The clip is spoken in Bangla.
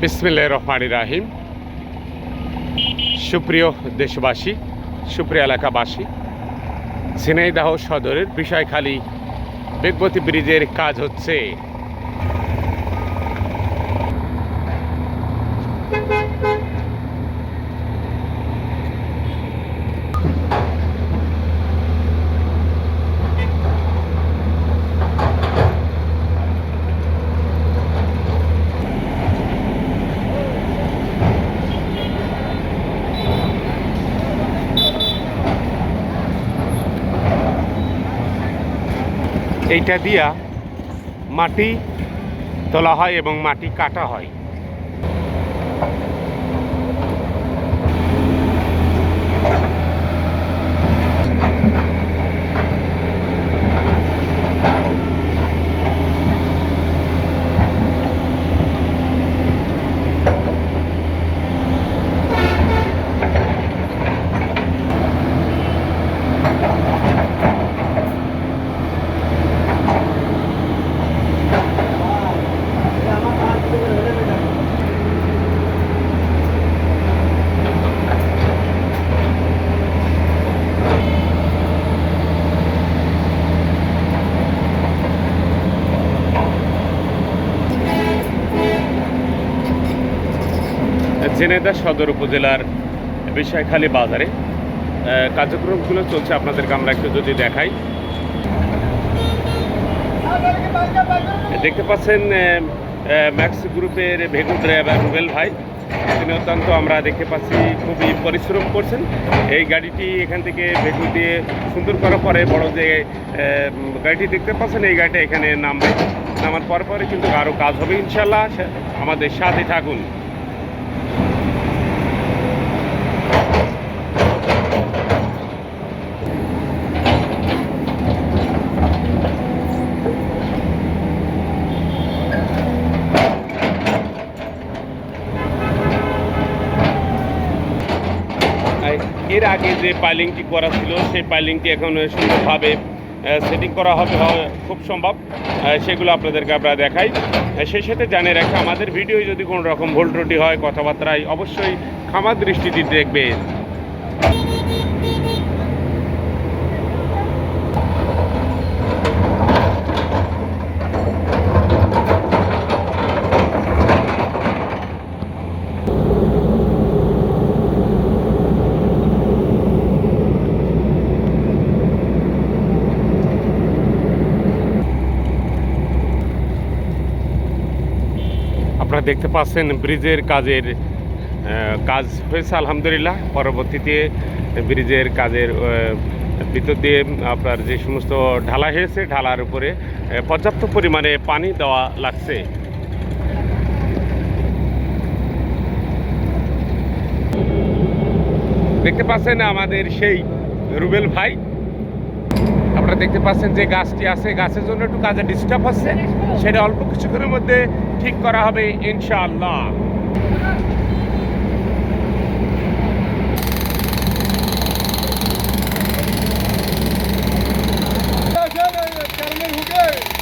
বিসমিল্লাহ রহমান রাহিম। সুপ্রিয় দেশবাসী সুপ্রিয় এলাকাবাসী ঝিনাইদাহ সদরের বিষয়খালী বেগবতী ব্রিজের কাজ হচ্ছে এইটা দিয়া মাটি তোলা হয় এবং মাটি কাটা হয়। ঝিনাইদহ সদর উপজেলার বিষয়খালী বাজারে কার্যক্রমগুলো চলছে আপনাদেরকে আমরা একটু যদি দেখাই। দেখতে পাচ্ছেন ম্যাক্স গ্রুপের ভেগু ড্রাইভার রুবেল ভাই। তিনি অত্যন্ত আমরা দেখতে পাচ্ছি, খুবই পরিশ্রম করছেন। এই গাড়িটি এখান থেকে ভেগু দিয়ে সুন্দর করার পরে বড় যে গাড়িটি দেখতে পাচ্ছেন, এই গাড়িটা এখানে নামবে। নামার পর পরে কিন্তু আরও কাজ হবে ইনশাল্লাহ আমাদের সাথে থাকুন। এর আগে যে পাইলিংটি করা ছিল, সেই পাইলিংটি এখন সুন্দরভাবে সেটিং করা হবে খুব সম্ভব। সেগুলো আপনাদেরকে আমরা দেখাই। সেই সাথে জানিয়ে রাখি, আমাদের ভিডিও যদি কোনো রকম ভুল ত্রুটি হয়, কথাবার্তায়, অবশ্যই খামার দৃষ্টিটি দেখবেন। আপনারা দেখতে পাচ্ছেন ব্রিজের কাজের কাজ হয়েছে, আলহামদুলিল্লাহ। পরবর্তীতে ব্রিজের কাজের ভিতর দিয়ে আপনার যে সমস্ত ঢালা হয়েছে, ঢালার উপরে পর্যাপ্ত পরিমাণে পানি দেওয়া লাগছে। দেখতে পাচ্ছেন আমাদের সেই রুবেল ভাই। আপনারা দেখতে পাচ্ছেন যে গাছটি আছে, গাছের জন্য একটু কাজে ডিস্টার্ব হচ্ছে। সেটা অল্প কিছুক্ষণের মধ্যে ঠিক করা হবে ইনশাআল্লাহ।